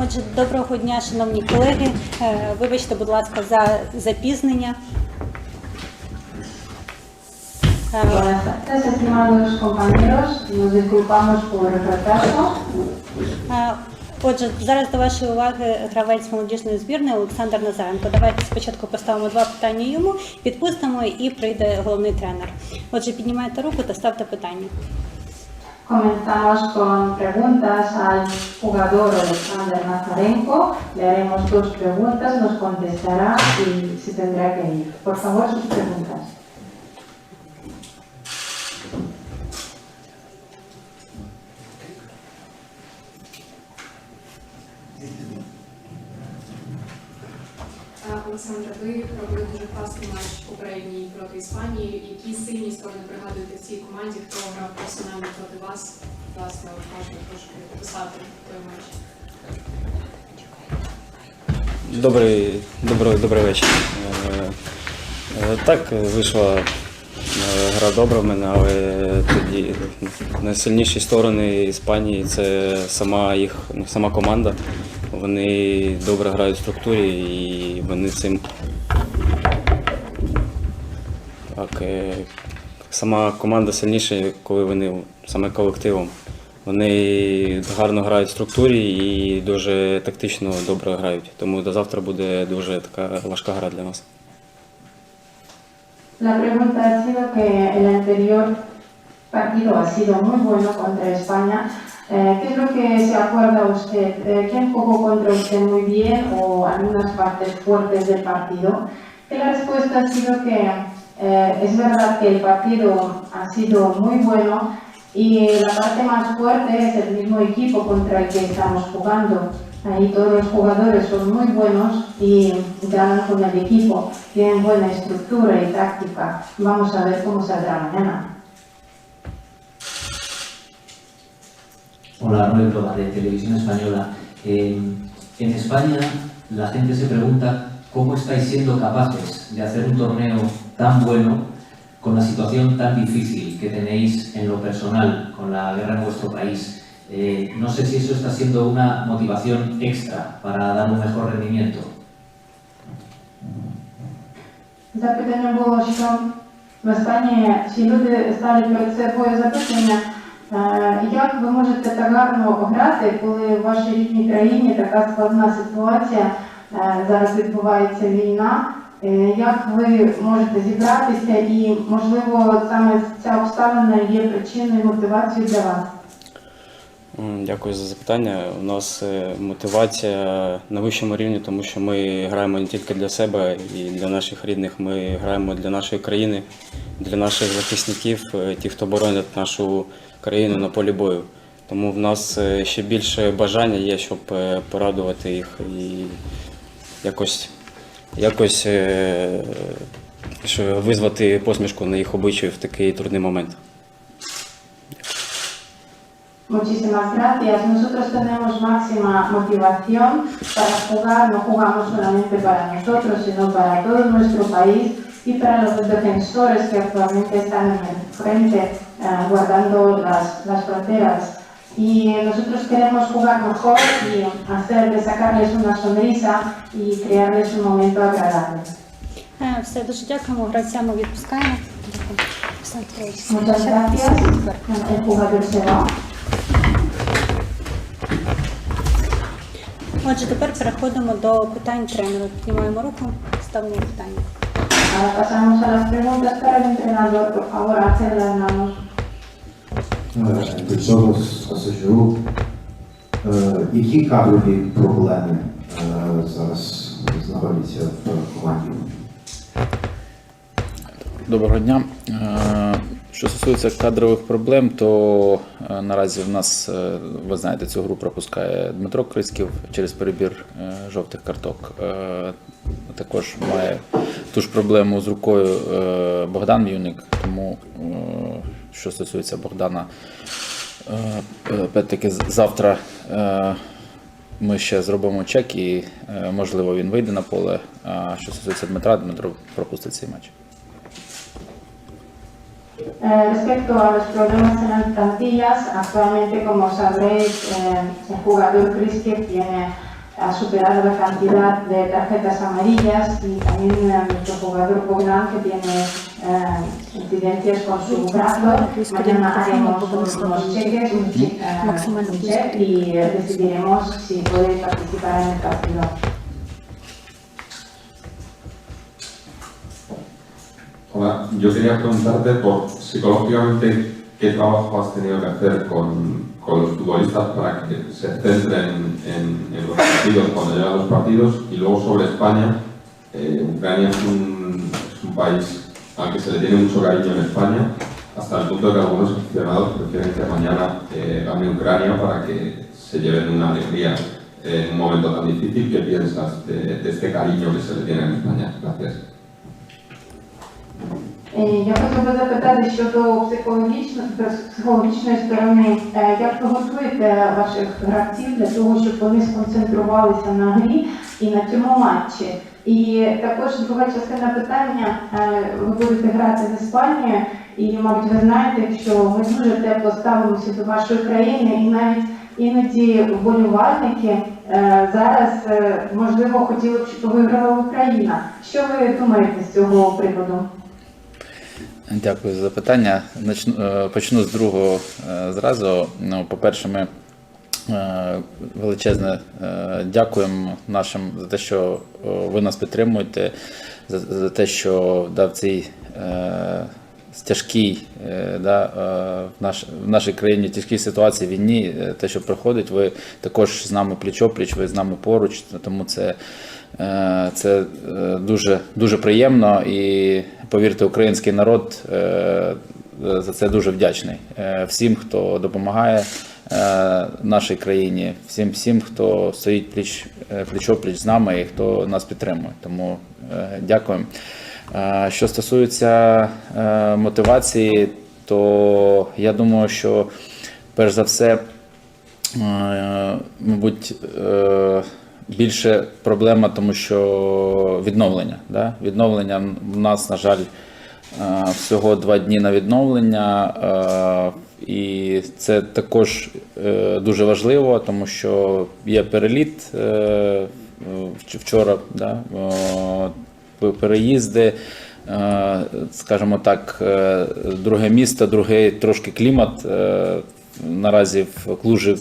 Отже, доброго дня, шановні колеги. Е, Вибачте, будь ласка, за запізнення. Е, е, Отже, зараз до вашої уваги гравець молодіжної збірної Олександр Назаренко. Давайте спочатку поставимо два питання йому, відпустимо і прийде головний тренер. Отже, піднімайте руку та ставте питання. Comenzamos con preguntas al jugador Alexander Nazarenko. Le haremos dos preguntas, nos contestará y se tendrá que ir. Por favor, sus preguntas. Іспанії. Які сильні сторони пригадуєте в цій команді? Хто грав персонально проти вас? Власне, можна трошки описати той матч. Добрий, добрий, добрий вечір. Е, е, Так, вийшла е, гра добра в мене, але тоді найсильніші сторони Іспанії це сама їх, сама команда. Вони добре грають в структурі і вони цим. Так, е, сама команда сильніша, коли вони саме колективом. Вони гарно грають в структурі і дуже тактично добре грають. Тому до завтра буде дуже така важка гра для нас. La pregunta ha sido que el anterior partido ha sido muy bueno contra España. Eh, ¿Qué es lo que se acuerda usted? Eh, ¿Quién jugó contra usted muy bien o algunas partes fuertes del partido? Y la respuesta ha sido que eh, es verdad que el partido ha sido muy bueno y la parte más fuerte es el mismo equipo contra el que estamos jugando. Ahí todos los jugadores son muy buenos y ganan con el equipo, tienen buena estructura y táctica. Vamos a ver cómo saldrá mañana. Hola, Noel Proba, de Televisión Española. Eh, en España la gente se pregunta cómo estáis siendo capaces de hacer un torneo tan bueno con la situación tan difícil que tenéis en lo personal con la guerra en vuestro país. Eh, no sé si eso está siendo una motivación extra para dar un mejor rendimiento. Запитання було, що в Іспанії всі люди ставлять перед собою запитання, е, як ви можете так гарно грати, коли в вашій рідній країні така складна ситуація, е, зараз відбувається війна, Е, як ви можете зібратися і, можливо, саме ця обставина є причиною мотивацією для вас? Дякую за запитання. У нас е, мотивація на вищому рівні, тому що ми граємо не тільки для себе і для наших рідних. Ми граємо для нашої країни, для наших захисників, е, ті, хто боронять нашу країну на полі бою. Тому в нас е, ще більше бажання є, щоб е, порадувати їх і якось, якось е, визвати посмішку на їх обличчі в такий трудний момент. Muchísimas gracias. Nosotros tenemos máxima motivación para jugar, no jugamos solamente para nosotros, sino para todo nuestro país y para los defensores que actualmente están en el frente eh, guardando las, las fronteras. Y nosotros queremos jugar mejor y hacer de sacarles una sonrisa y crearles un momento agradable. Е, Все, дуже дякуємо. Гравця ми відпускаємо. Дякую. Олександр Федорович, Muchas ще gracias. супер. El jugador se va. Отже, тепер переходимо до питань тренера. Піднімаємо руку, ставимо питання. Ahora pasamos a las preguntas para el entrenador. Por favor, hacen las manos. Е, До цього скажу, е, які кадрові проблеми е, зараз знаходяться в команді? Доброго дня. Е, Що стосується кадрових проблем, то е, наразі в нас, е, ви знаєте, цю гру пропускає Дмитро Крицьків через перебір е, жовтих карток. Е, Також має ту ж проблему з рукою е, Богдан М'юник. Тому, е, що стосується Богдана, е, е, опять-таки завтра е, ми ще зробимо чек і, можливо, він вийде на поле. А що стосується Дмитра, Дмитро пропустить цей матч. Respecto a los problemas en las plantillas, actualmente, como sabréis, eh, el jugador Cricket tiene, ha superado la cantidad de tarjetas amarillas y también eh, nuestro jugador Bogdan, que tiene eh, incidencias con su brazo. Mañana haremos unos, cheques, un eh, un check y eh, decidiremos si puede participar en el partido. Hola, yo quería preguntarte por psicológicamente qué trabajo has tenido que hacer con, con los futbolistas para que se centren en, los partidos cuando llegan los partidos y luego sobre España. eh, Ucrania es un, país al que se le tiene mucho cariño en España, hasta el punto de que algunos aficionados prefieren que mañana eh, Ucrania para que se lleven una alegría en un momento tan difícil. ¿Qué piensas de este cariño que se le tiene en España? Gracias. Е, Я хотів би запитати щодо психологічної, психологічної сторони, Е, як ви готуєте ваших гравців для того, щоб вони сконцентрувалися на грі і на цьому матчі? І також друга частина питання, е, ви будете грати з Іспанією, і, мабуть, ви знаєте, що ми дуже тепло ставимося до вашої країни, і навіть іноді вболівальники зараз, можливо, хотіли б, щоб виграла Україна. Що ви думаєте з цього приводу? Дякую за запитання. Е, почну з другого е, зразу. Ну, по-перше, ми е, величезне дякуємо нашим за те, що ви нас підтримуєте, за, те, що да, в цій тяжкій да, в, наш, в нашій країні тяжкій ситуації війні, те, що приходить, ви також з нами пліч-опліч, ви з нами поруч, тому це. Е, Це е, дуже, дуже приємно і повірте, український народ е, за це дуже вдячний. Всім, хто допомагає нашій країні, всім, всім, хто стоїть пліч, е, пліч-опліч з нами і хто нас підтримує. Тому дякуємо. Що стосується мотивації, то я думаю, що перш за все. Мабуть, більше проблема, тому що відновлення. Да? Відновлення в нас, на жаль, е, всього два дні на відновлення, е, і це також е, дуже важливо, тому що є переліт вчора, да? переїзди. Скажімо так, друге місто, другий трошки клімат. Наразі в Клужі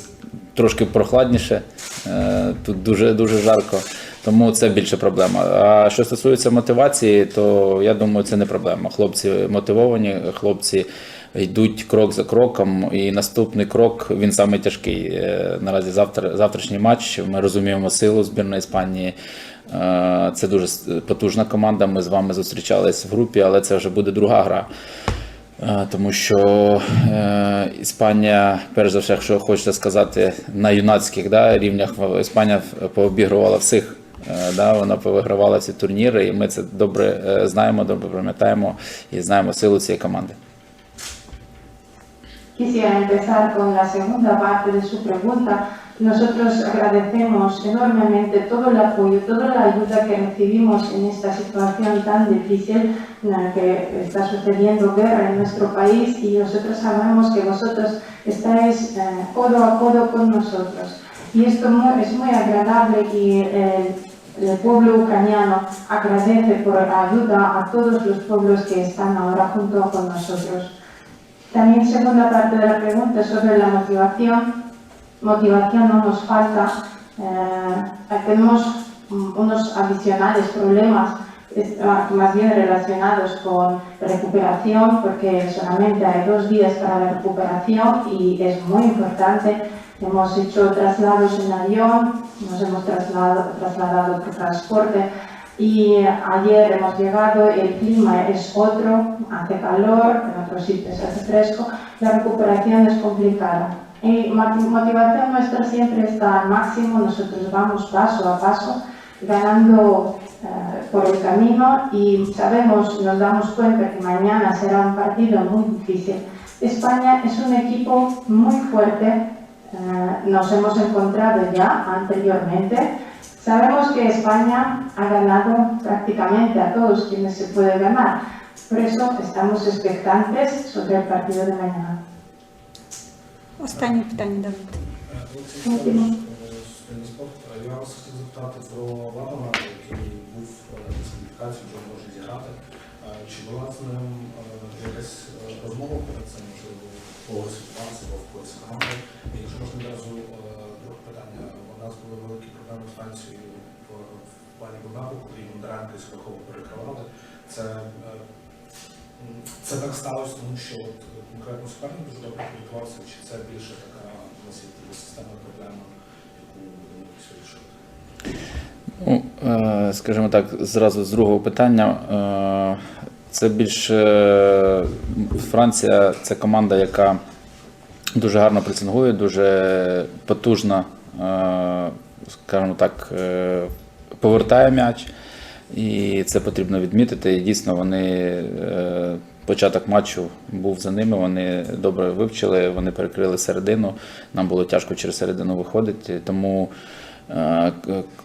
трошки прохладніше, е, тут дуже дуже жарко, тому це більше проблема. А що стосується мотивації, то я думаю, це не проблема. Хлопці мотивовані, хлопці йдуть крок за кроком, і наступний крок він саме тяжкий. Е, Наразі завтра завтрашній матч. Ми розуміємо силу збірної Іспанії. Е, Це дуже потужна команда. Ми з вами зустрічались в групі, але це вже буде друга гра. Тому що е, Іспанія, перш за все, якщо хочеться сказати, на юнацьких да, рівнях Іспанія пообігрувала всіх. Е, Да, вона повигравала всі турніри, і ми це добре е, знаємо, добре пам'ятаємо і знаємо силу цієї команди. Quisiera empezar con la segunda parte de su pregunta. Nosotros agradecemos enormemente todo el apoyo, toda la ayuda que recibimos en esta situación tan difícil en la que está sucediendo guerra en nuestro país y nosotros sabemos que vosotros estáis eh, codo a codo con nosotros. Y esto es muy agradable y eh, el pueblo ucraniano agradece por la ayuda a todos los pueblos que están ahora junto con nosotros. También segunda parte de la pregunta sobre la motivación. Motivación no nos falta. Eh, tenemos mm, unos adicionales problemas ah, más bien relacionados con recuperación porque solamente hay dos días para la recuperación y es muy importante. Hemos hecho traslados en avión, nos hemos trasladado, trasladado por transporte y ayer hemos llegado, el clima es otro, hace calor, en otros sitios hace fresco, la recuperación es complicada. Y moti- motivación nuestra siempre está al máximo, nosotros vamos paso a paso, ganando eh, por el camino y sabemos, nos damos cuenta que mañana será un partido muy difícil. España es un equipo muy fuerte, eh, nos hemos encontrado ya anteriormente. Sabemos que España ha ganado prácticamente a todos quienes se puede ganar, Por eso estamos expectantes sobre el partido de mañana. Останнє питання давайте. Спільний спорт. Я вас хотів запитати про Ладана, який був е, дискваліфікації, вже може зіграти. Е, Чи була з ним е, якась е, розмова перед цим, в когось від вас або в когось команди? Якщо можна одразу е, друге питання. У нас були великі проблеми з станцією в плані Богдану, коли Бондаренко і Скорохова перекривали. Це е, це так сталося, тому що от конкретно суперник дуже добре підготувався, чи це більше така у нас така системна проблема, яку будемо вирішувати? Ну, е, скажімо так, зразу з другого питання. Е, Це більше е, Франція це команда, яка дуже гарно пресингує, дуже потужна, е, скажімо так, е, повертає м'яч. І це потрібно відмітити. І дійсно вони е, початок матчу був за ними. Вони добре вивчили, вони перекрили середину. Нам було тяжко через середину виходити. Тому е,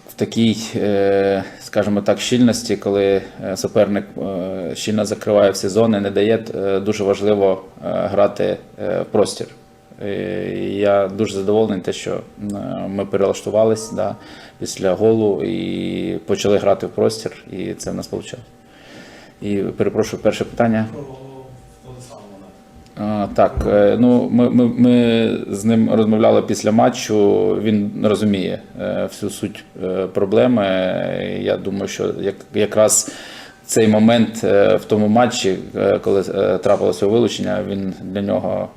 в такій, е, скажімо так, щільності, коли е, суперник щільно закриває всі зони, не дає, дуже важливо грати в простір. Я дуже задоволений, те, що ми перелаштувались да, після голу і почали грати в простір, і це в нас вийшло. І перепрошую, перше питання. Так, е, ну ми, ми, ми з ним розмовляли після матчу. Він розуміє е, всю суть е, проблеми. Я думаю, що як, якраз цей момент в тому матчі, коли трапилося вилучення, він для нього,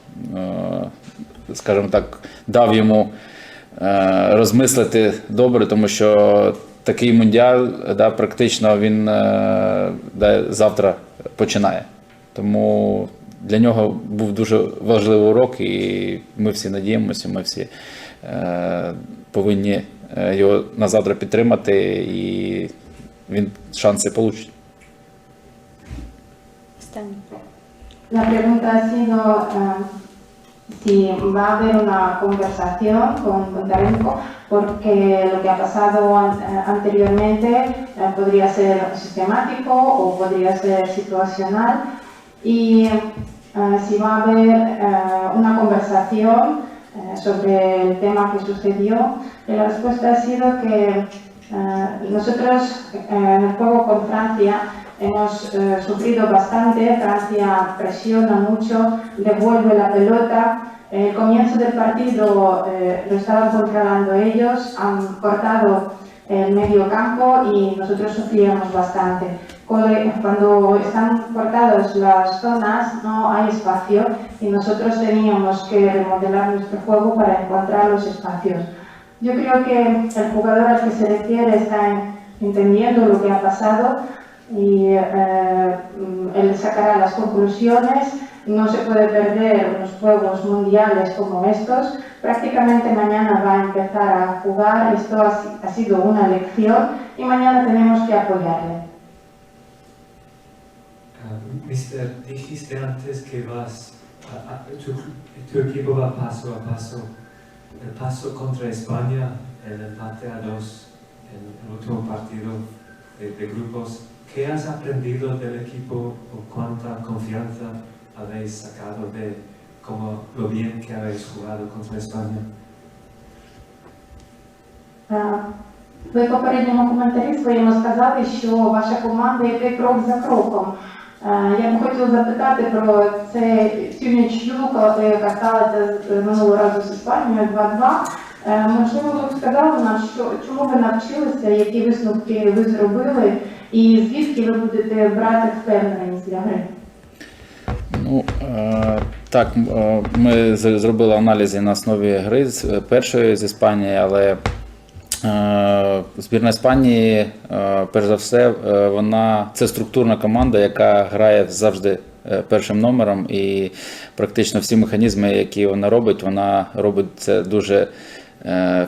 скажімо так, дав йому розмислити добре, тому що такий мундіаль да, практично він е, да, завтра починає. Тому для нього був дуже важливий урок, і ми всі надіємося, ми всі е, повинні е, його на завтра підтримати, і він шанси получить. Останнє. La pregunta ha si va a haber una conversación con Bondarenko, porque lo que ha pasado eh, anteriormente eh, podría ser sistemático o podría ser situacional, y eh, si va a haber una conversación sobre el tema que sucedió. La respuesta ha sido que nosotros en el juego con Francia hemos eh, sufrido bastante, Francia presiona mucho, devuelve la pelota. El comienzo del partido eh, lo estaban controlando ellos, han cortado el medio campo y nosotros sufríamos bastante. Cuando están cortadas las zonas no hay espacio y nosotros teníamos que remodelar nuestro juego para encontrar los espacios. Yo creo que el jugador al que se refiere está en- entendiendo lo que ha pasado y eh, mm, él sacará las conclusiones. No se puede perder unos juegos mundiales como estos. Prácticamente mañana va a empezar a jugar. Esto ha, ha sido una lección y mañana tenemos que apoyarle. Ah, Mister, dijiste antes que vas, a- a- tu, tu equipo va paso a paso. El paso contra España, el empate a dos, el, el último partido de, de grupos. ¿Qué has aprendido del equipo o cuánta confianza habéis sacado de cómo, lo bien que habéis jugado contra España? Ви в попередньому коментарі своєму сказали, що ваша команда йде крок за кроком. Я б хотіла запитати про цю коли- яка сталася минулого разу з Іспанією 2-2. Е, Можливо, ви б сказали нам, що чому ви навчилися, які висновки ви зробили, і звідки ви будете брати впевненість для гри? Ну е, так, е, ми зробили аналізи на основі гри з першої з Іспанії, але збірна Іспанії, перш за все, вона це структурна команда, яка грає завжди першим номером, і практично всі механізми, які вона робить, вона робить це дуже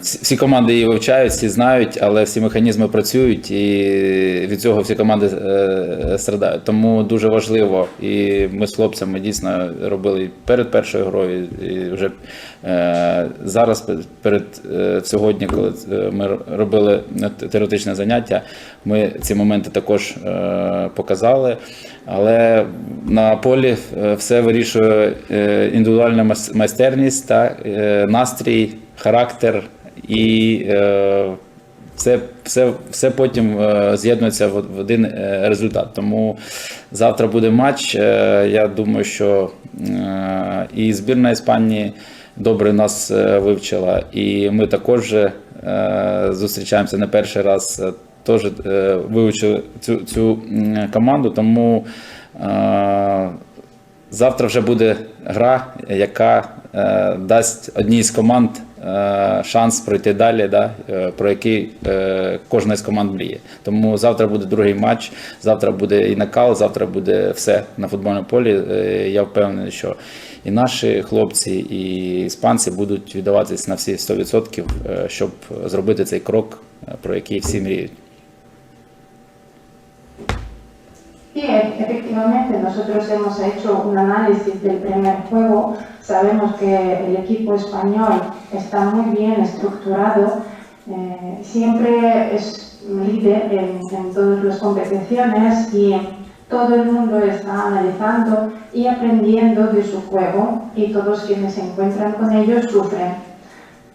Всі всі команди її вивчають, всі знають, але всі механізми працюють, і від цього всі команди е, страдають. Тому дуже важливо, і ми з хлопцями дійсно робили перед першою грою, і вже е, зараз перед е, сьогодні, коли е, ми робили теоретичне заняття, ми ці моменти також е, показали. Але на полі е, все вирішує е, індивідуальна майстерність, та, е, настрій, характер і е, все, все, потім е, з'єднується в один е, результат. Тому завтра буде матч. Е, Я думаю, що і збірна Іспанії добре нас вивчила, і ми також зустрічаємося не перший раз. Теж вивчили цю, цю команду, тому е, завтра вже буде гра, яка е, дасть одній з команд шанс пройти далі, да, е, про який е, кожна з команд мріє. Тому завтра буде другий матч, завтра буде і накал, завтра буде все на футбольному полі. Е, я впевнений, що і наші хлопці, і іспанці будуть віддаватись на всі 100%, е, щоб зробити цей крок, е, про який всі мріють. Sí, efectivamente, nosotros hemos hecho un análisis del primer juego. Sabemos que el equipo español está muy bien estructurado, eh, siempre es líder en, en todas las competiciones y todo el mundo está analizando y aprendiendo de su juego y todos quienes se encuentran con ellos sufren.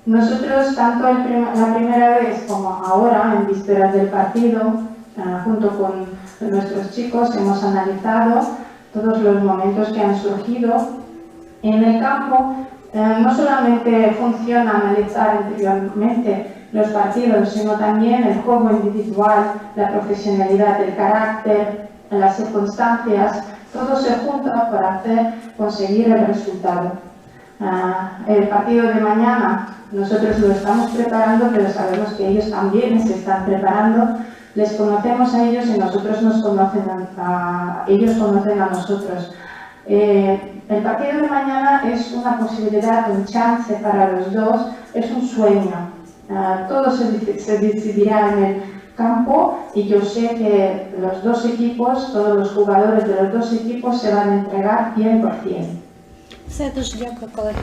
Nosotros, tanto prim- la primera vez como ahora, en vísperas del partido, ah, junto con nuestros chicos, hemos analizado todos los momentos que han surgido. En el campo, eh, no solamente funciona analizar anteriormente los partidos, sino también el juego individual, la profesionalidad, el carácter, las circunstancias, todo se junta para hacer conseguir el resultado. Ah, el partido de mañana nosotros lo estamos preparando, pero sabemos que ellos también se están preparando Les conocemos a ellos y nosotros nos conocen a, a- ellos conocen a nosotros. Eh, el partido de mañana es una posibilidad, un chance para los dos, es un sueño. Ah, todo se, dec- se decidirá en el campo y yo sé que los dos equipos, todos los jugadores de los dos equipos se van a entregar 100%. Все дуже дякую, колеги.